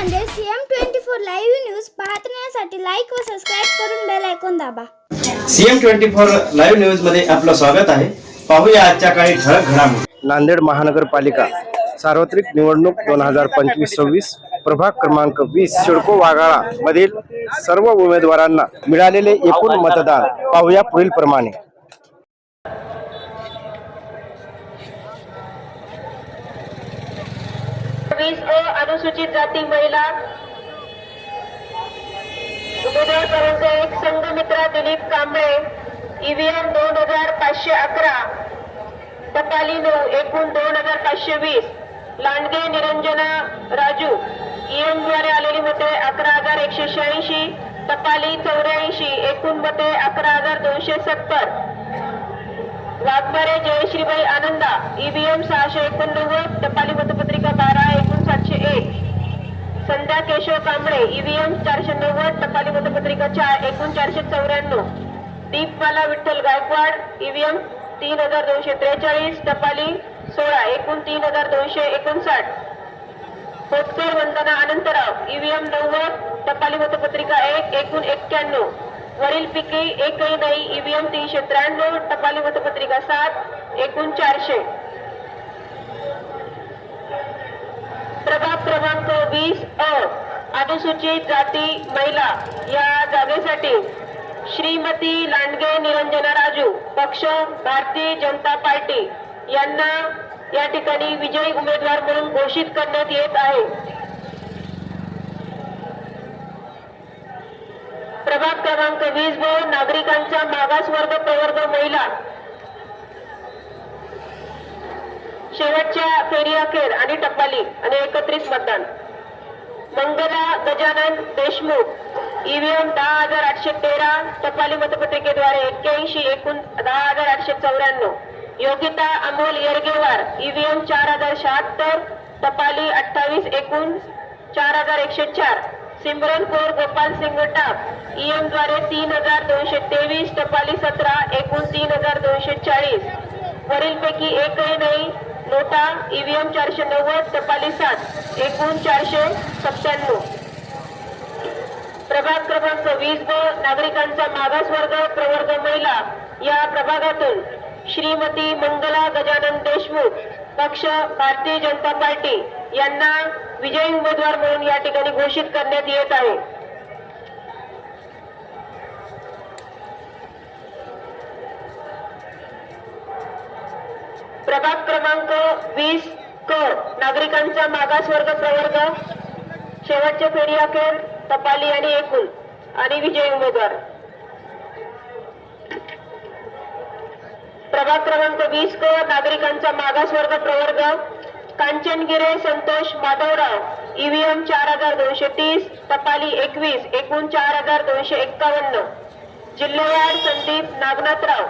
Nanded CM twenty four live news पाहण्यासाठी like व subscribe करून बेल ऐकून दाबा. सीएम ट्वेंटी फोर लाईव्ह न्यूजमध्ये आपलं स्वागत आहे. पाहूया आजच्या काही ठळक घडामोडी. नांदेड महानगरपालिका सार्वत्रिक निवडणूक दोन हजार पंचवीस सव्वीस प्रभाग क्रमांक वीस सिडको वाघाळा मधील सर्व उमेदवारांना मिळालेले एकूण मतदान पाहूया पुढील प्रमाणे एकोणीस अ अनुसूचित जाती महिला उमेदवार क्रमांक एक संघमित्रा दिलीप कांबळे ईव्हीएम दोन हजार पाचशे अकरा टपाली नऊ एकूण दोन हजार पाचशे वीस लांडगे निरंजना राजू ईएमद्वारे आलेली मते अकरा हजार एकशे शहाऐंशी टपाली चौऱ्याऐंशी एकूण मते अकरा हजार दोनशे सत्तर. वाघमारे जयश्रीबाई आनंदा ईव्हीएम सहाशे एकोणनव्वद टपाली मतपत्रिका बारा एक सातशे एक. संध्या केशव कांबळे ईव्हीएम चारशे नव्वद टपाली मतपत्रिका चार एकूण चारशे चौऱ्याण्णव. दीपमाला विठ्ठल गायकवाड ईव्हीएम तीन हजार दोनशे त्रेचाळीस टपाली सोळा एकूण तीन हजार दोनशे एकोणसाठ. खोतकर वंदना अनंतराव ईव्हीएम नव्वद टपाली मतपत्रिका एक एकूण एक्क्याण्णव. वरील पिके एकही नाही ईव्हीएम तीनशे त्र्याण्णव टपाली मतपत्रिका सात एकूण चारशे. प्रभाग क्रमांक वीस अ अनुसूचित जाती महिला या जागेसाठी श्रीमती लांडगे निरंजना राजू पक्ष भारतीय जनता पार्टी यांना या ठिकाणी विजयी उमेदवार म्हणून घोषित करण्यात येत आहे. प्रभाग क्रमांक वीस ब नागरिकांचा मागासवर्ग प्रवर्ग महिला शेवटच्या फेरी अखेर आणि टपाली आणि एकत्रित मतदान. मंगला गजानन देशमुख ईव्हीएम दहा हजार आठशे तेरा टपाली मतपत्रिकेद्वारे एक्क्याऐंशी एकूण दहा हजार आठशे चौऱ्याण्णव. योगिता अमोल येरगेवार ईव्हीएम चार हजार शहात्तर टपाली अठ्ठावीस एकूण चार हजार एकशे चार. सिमरन कौर गोपाल सिंग टाप ईएमद्वारे तीन हजार दोनशे तेवीस टपाली सतरा एकूण तीन हजार दोनशे चाळीस. वरीलपैकी एकही नाही नोटा ईव्हीएम चारशे नव्वद टपाली सात एकूण चारशे सत्त्याण्णव. प्रभाग क्रमांक वीस ब नागरिकांचा मागासवर्ग प्रवर्ग महिला. या प्रभागातून श्रीमती मंगला गजानन देशमुख पक्ष भारतीय जनता पार्टी यांना विजयी उमेदवार म्हणून या ठिकाणी घोषित करण्यात येत आहे. प्रभाग क्रमांक वीस क नागरिकांचा मागासवर्ग प्रवर्ग. शेवटच्या फेरी अखेर टपाली आणि एकूण. आणि विजयी उमेदवार. प्रभाग क्रमांक वीस क नागरिकांचा मागासवर्ग प्रवर्ग. कांचनगिरे संतोष माधवराव. ईव्हीएम चार हजार दोनशे तीस. टपाली एकवीस. एकूण चार हजार दोनशे एक्कावन्न. जिल्हेवार संदीप नागनाथराव.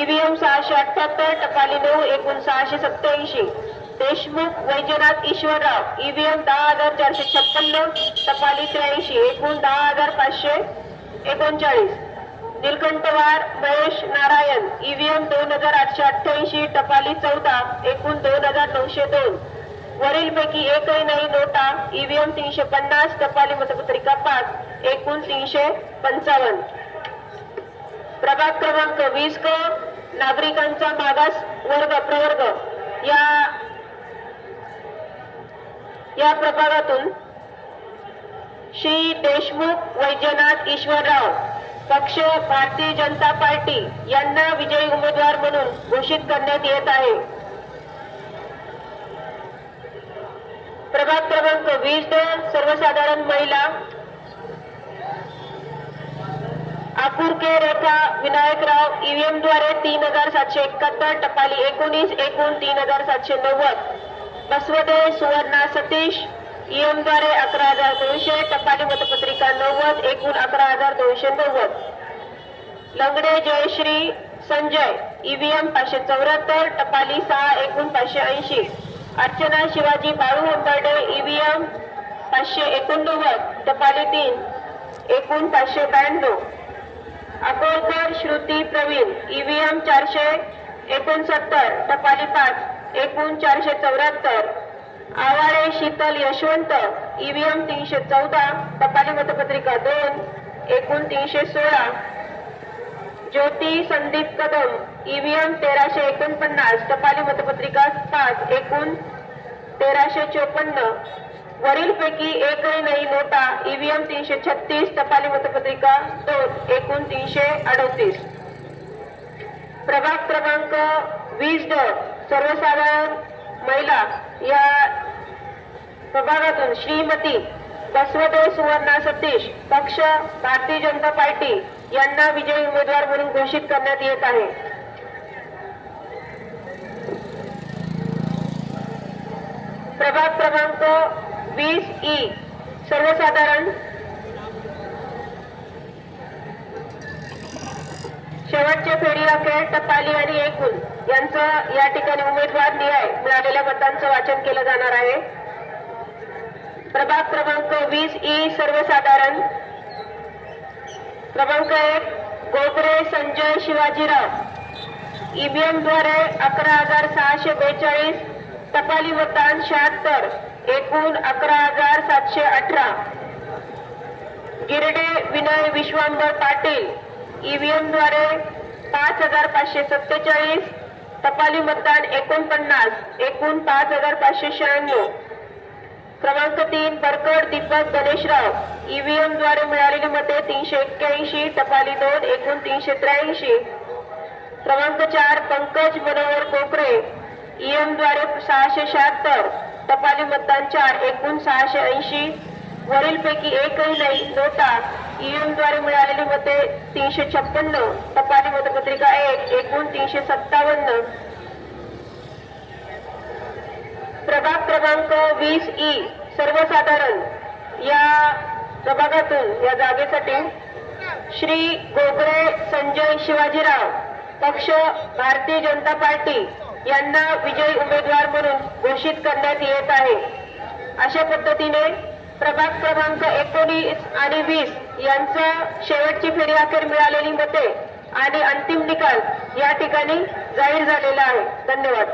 ईव्हीएम सहाशे अठ्याहत्तर टपाली नऊ एकूण सहाशे सत्याऐंशी देशमुख वैजनाथ ईश्वरराव ईव्हीएम दहा हजार चारशे छप्पन्न टपाली त्र्याऐंशी एकूण दहा हजार पाचशे एकोणचाळीस. निलकंठवार महेश नारायण ईव्हीएम दोन हजार आठशे अठ्ठ्याऐंशी टपाली चौदा एकूण दोन हजार नऊशे दोन. वरीलपैकी एकही नाही नोटा ईव्हीएम तीनशे पन्नास टपाली मतपत्रिका पाच एकूण तीनशे पंचावन्न. प्रभाग क्रमांक वीस क नागरिकांचा मागास वर्ग प्रवर्ग. या या प्रभागातून श्री देशमुख वैद्यनाथ ईश्वरराव पक्ष भारतीय जनता पार्टी यांना विजयी उमेदवार म्हणून घोषित करण्यात येत आहे. प्रभाग क्रमांक वीस दोन सर्वसाधारण महिला आकुरके रेखा विनायकराव ईव्हीएमद्वारे तीन हजार सातशे एकाहत्तर टपाली एकोणीस एकूण तीन हजार सातशे नव्वद. बसवदे सुवर्णा सतीश ईएमद्वारे अकरा हजार दोनशे टपाली मतपत्रिका नव्वद एकूण अकरा हजार दोनशे नव्वद. लंगडे जयश्री संजय ईव्हीएम पाचशे चौऱ्याहत्तर टपाली सहा एकूण पाचशे ऐंशी. अर्चना शिवाजी बाळू हंबर्डे ईव्हीएम पाचशे एकोणनव्वद टपाली तीन एकूण पाचशे ब्याण्णव. अकोलकर श्रुती प्रवीण ईव्हीएम चारशे एकोणसत्तर टपाली पाच एकूण चारशे चौऱ्याहत्तर. आवाळे शीतल यशवंत ईव्हीएम तीनशे चौदा टपाली मतपत्रिका दोन एकूण तीनशे सोळा. ज्योती संदीप कदम ईव्हीएम तेराशे एकोणपन्नास टपाली मतपत्रिका पाच एकूण तेराशे चोपन्न. वरीलपैकी एकही नाही नोटा ईव्हीएम तीनशे छत्तीस टपाली मतपत्रिका दोन एकूण तीनशे अडतीस. प्रभाग क्रमांक वीस ड सर्वसाधारण महिला या प्रभागातून श्रीमती बसवदेव सुवर्णा सतीश पक्ष भारतीय जनता पार्टी यांना विजयी उमेदवार म्हणून घोषित करण्यात येत आहे. प्रभाग क्रमांक वीस ई. सर्वसाधारण. शेवटच्या फेरी अखेर टपाली आणि एकूण. यांचं या ठिकाणी उमेदवार निहाय मिळालेल्या मतांचं वाचन केलं जाणार आहे. प्रभाग क्रमांक वीस ई सर्वसाधारण. क्रमांक एक गोगरे संजय शिवाजीराव. ईव्हीएमद्वारे अकरा हजार सहाशे बेचाळीस. टपाली मतदान शहात्तर. एकूण अकरा हजार सातशे अठरा. गिरडे विनय विश्वांबर पाटील ईव्हीएमद्वारे पाच हजार पाचशे सत्तेचाळीस टपाली मतदान एकोणपन्नास एकूण पाच हजार पाचशे शहाण्णव. क्रमांक तीन बरकड दीपक गणेशराव. ईव्हीएमद्वारे मिळालेली मते तीनशे एक्क्याऐंशी टपाली दोन एकूण तीनशे त्र्याऐंशी. क्रमांक चार पंकज मनोहर कोकरे. ईएमद्वारे सहाशे शहात्तर. टपाली मतदान चार एकूण सहाशे ऐंशी. वरीलपैकी एकही नाही नोटा. ईएमद्वारे मिळालेली मते तीनशे छप्पन्न. टपाली मतपत्रिका एक एकूण तीनशे सत्तावन्न. प्रभाग क्रमांक वीस ई सर्वसाधारण. या प्रभागातून या जागेसाठी श्री गोगरे संजय शिवाजीराव पक्ष भारतीय जनता पार्टी. यांना विजयी उमेदवार म्हणून घोषित करण्यात येत आहे. अशा पद्धतीने प्रभाग क्रमांक एकोणीस आणि वीस यांचं शेवटची फेरी अखेर मिळालेली मते आणि अंतिम निकाल या ठिकाणी जाहीर झालेला आहे. धन्यवाद.